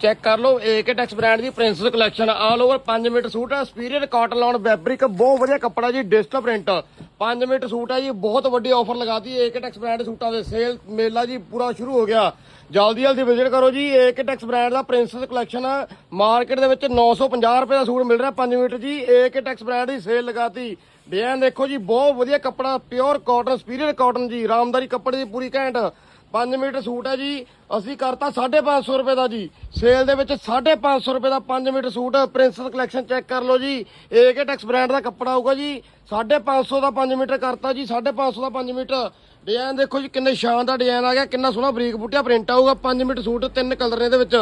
Check ਕਰ ਲਓ AK tax brand ਦੀ princess collection all over 5 metre suit ਹੈ superior cotton lawn fabric ਬਹੁਤ ਵਧੀਆ ਕੱਪੜਾ ਜੀ ਡਿਸਟਲ ਪ੍ਰਿੰਟ 5 ਮੀਟਰ ਸੂਟ ਹੈ ਜੀ, ਬਹੁਤ ਵੱਡੀ ਆਫਰ ਲਗਾਤੀ ਏਕੇ ਟੈਕਸ ਬ੍ਰਾਂਡ ਸੂਟਾਂ ਦੇ ਸੇਲ ਮੇਲਾ ਜੀ ਪੂਰਾ ਸ਼ੁਰੂ ਹੋ ਗਿਆ। ਜਲਦੀ ਜਲਦੀ ਵਿਜ਼ਿਟ ਕਰੋ ਜੀ ਏਕੇ ਟੈਕਸ ਬ੍ਰਾਂਡ ਦਾ ਪ੍ਰਿੰਸਸ ਕਲੈਕਸ਼ਨ ਮਾਰਕੀਟ ਦੇ ਵਿੱਚ 950 ਰੁਪਏ ਦਾ ਸੂਟ ਮਿਲ ਰਿਹਾ 5 ਮੀਟਰ ਜੀ ਏਕੇ ਟੈਕਸ ਬ੍ਰਾਂਡ ਦੀ ਸੇਲ ਲਗਾਤੀ। ਡਿਜ਼ਾਈਨ ਦੇਖੋ ਜੀ, ਬਹੁਤ ਵਧੀਆ ਕੱਪੜਾ ਪਿਓਰ ਕਾਟਨ ਸਪੀਰੀਅਰ ਕਾਟਨ ਜੀ ਰਾਮਦਾਰੀ ਕੱਪੜੇ ਦੀ ਪੂਰੀ ਘੈਂਟ। 5 ਮੀਟਰ ਸੂਟ ਹੈ ਜੀ। ਅਸੀਂ ਕਰਤਾ 550 ਰੁਪਏ ਦਾ ਜੀ। ਸੇਲ ਦੇ ਵਿੱਚ 550 ਰੁਪਏ ਦਾ 5 metre suit princess collection check ਕਰ ਲਓ ਜੀ। ਏਕੇ ਟੈਕਸ ਬ੍ਰਾਂਡ ਦਾ ਕੱਪੜਾ ਆਊਗਾ ਜੀ। 550 ਦਾ 5 ਮੀਟਰ ਕਰਤਾ ਜੀ। 550 ਦਾ 5 ਮੀਟਰ। ਡਿਜ਼ਾਈਨ ਦੇਖੋ ਜੀ, ਕਿੰਨੇ ਸ਼ਾਨਦਾਰ ਡਿਜ਼ਾਈਨ ਆ ਗਿਆ। ਕਿੰਨਾ ਸੋਹਣਾ ਬਰੀਕ ਬੂਟਿਆ ਪ੍ਰਿੰਟ ਆਊਗਾ। 5 ਮਿੰਟ ਸੂਟ ਤਿੰਨ ਕਲਰ ਨੇ ਇਹਦੇ ਵਿੱਚ।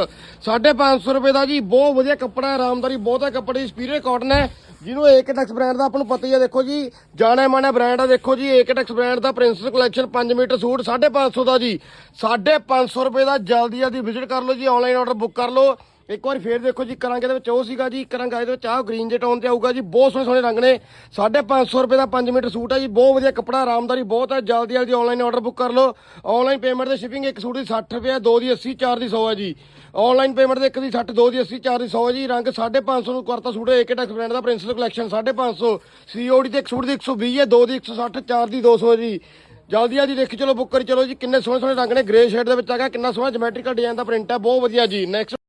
550 ਰੁਪਏ ਦਾ ਜੀ। ਬਹੁਤ ਵਧੀਆ ਕੱਪੜਾ ਆਰਾਮਦਾਰੀ, ਬਹੁਤ ਹੈ ਕੱਪੜੇ ਦੀ ਸਪੀਰੀਅਰ ਕਾਟਨ ਹੈ। ਜਿਹਨੂੰ ਏਕਟੈਕਸ ਬ੍ਰਾਂਡ ਦਾ ਆਪਾਂ ਨੂੰ ਪਤਾ ਹੀ ਹੈ ਦੇਖੋ ਜੀ, ਜਾਣੇ ਮਾਣੇ ਬ੍ਰਾਂਡ ਆ, ਦੇਖੋ ਜੀ ਏਕਟੈਕਸ ਬ੍ਰਾਂਡ ਦਾ ਪ੍ਰਿੰਸਸ ਕਲੈਕਸ਼ਨ 5 ਮੀਟਰ ਸੂਟ 550 ਦਾ ਜੀ। 550 ਰੁਪਏ ਦਾ ਜਲਦੀ ਜਲਦੀ ਵਿਜ਼ਿਟ ਕਰ ਲਓ ਜੀ ਆਨਲਾਈਨ ਆਰਡਰ ਬੁੱਕ ਕਰ ਲਓ। ਇੱਕ ਵਾਰ ਫੇਰ ਦੇਖੋ ਜੀ, ਕਰਾਂਗੇ ਦੇ ਵਿੱਚ ਉਹ ਸੀਗਾ ਜੀ, ਕਰਾਂਗਾ ਇਹਦੇ ਵਿੱਚ ਆਹ ਗ੍ਰੀਨ ਜੇ ਟੋਨ ਤੇ ਆਊਗਾ ਜੀ, ਬਹੁਤ ਸੋਹਣੇ ਸੋਹਣੇ ਰੰਗ ਨੇ। 550 ਰੁਪਏ ਦਾ 5 ਮੀਟਰ ਸੂਟ ਹੈ ਜੀ, ਬਹੁਤ ਵਧੀਆ ਕੱਪੜਾ, ਆਰਾਮਦਾਰੀ ਬਹੁਤ ਹੈ ਜਲਦੀ ਜਲਦੀ ਆਨਲਾਈਨ ਆਰਡਰ ਬੁੱਕ ਕਰ ਲਓ। ਆਨਲਾਈਨ ਪੇਮੈਂਟ ਤੇ ਸ਼ਿਪਿੰਗ ਇੱਕ ਸੂਟ ਦੀ 60 ਰੁਪਏ ਦੋ ਦੀ 80 ਚਾਰ ਦੀ 100 ਆ ਜੀ। ਆਨਲਾਈਨ ਪੇਮੈਂਟ 'ਤੇ ਇੱਕ ਦੀ 60 ਦੋ ਦੀ 80 ਚਾਰ ਦੀ 100 ਹੈ ਜੀ। ਰੰਗ 550 ਨੂੰ ਕਰਤਾ ਸੂਟ ਏਕੇ ਟੈਕਸ ਬ੍ਰਾਂਡ ਦਾ ਪ੍ਰਿੰਸਸ ਕਲੈਕਸ਼ਨ 550 ਸੀਓਡੀ ਤੇ ਇੱਕ ਸੂਟ ਦੀ 120 ਹੈ, ਦੋ ਦੀ 160 ਚਾਰ ਦੀ 200 ਹੈ ਜੀ। ਜਲਦੀ ਜਲਦੀ ਦੇਖੀ ਚਲੋ ਬੁੱਕ ਕਰੀ ਚਲੋ ਜੀ, ਕਿੰਨੇ ਸੋਹਣੇ ਸੋਹਣੇ ਰੰਗ ਨੇ ਗ੍ਰੇ ਸ਼ੇਡ ਦੇ ਵਿੱਚ ਆ ਕਿੰਨਾ ਸੋਹਣਾ ਜਿਓਮੈਟ੍ਰੀਕਲ ਡਿਜ਼ਾਈਨ ਦਾ ਪ੍ਰਿੰਟ ਹੈ ਬਹੁਤ ਵਧੀਆ ਜੀ। ਨੈਕਸਟ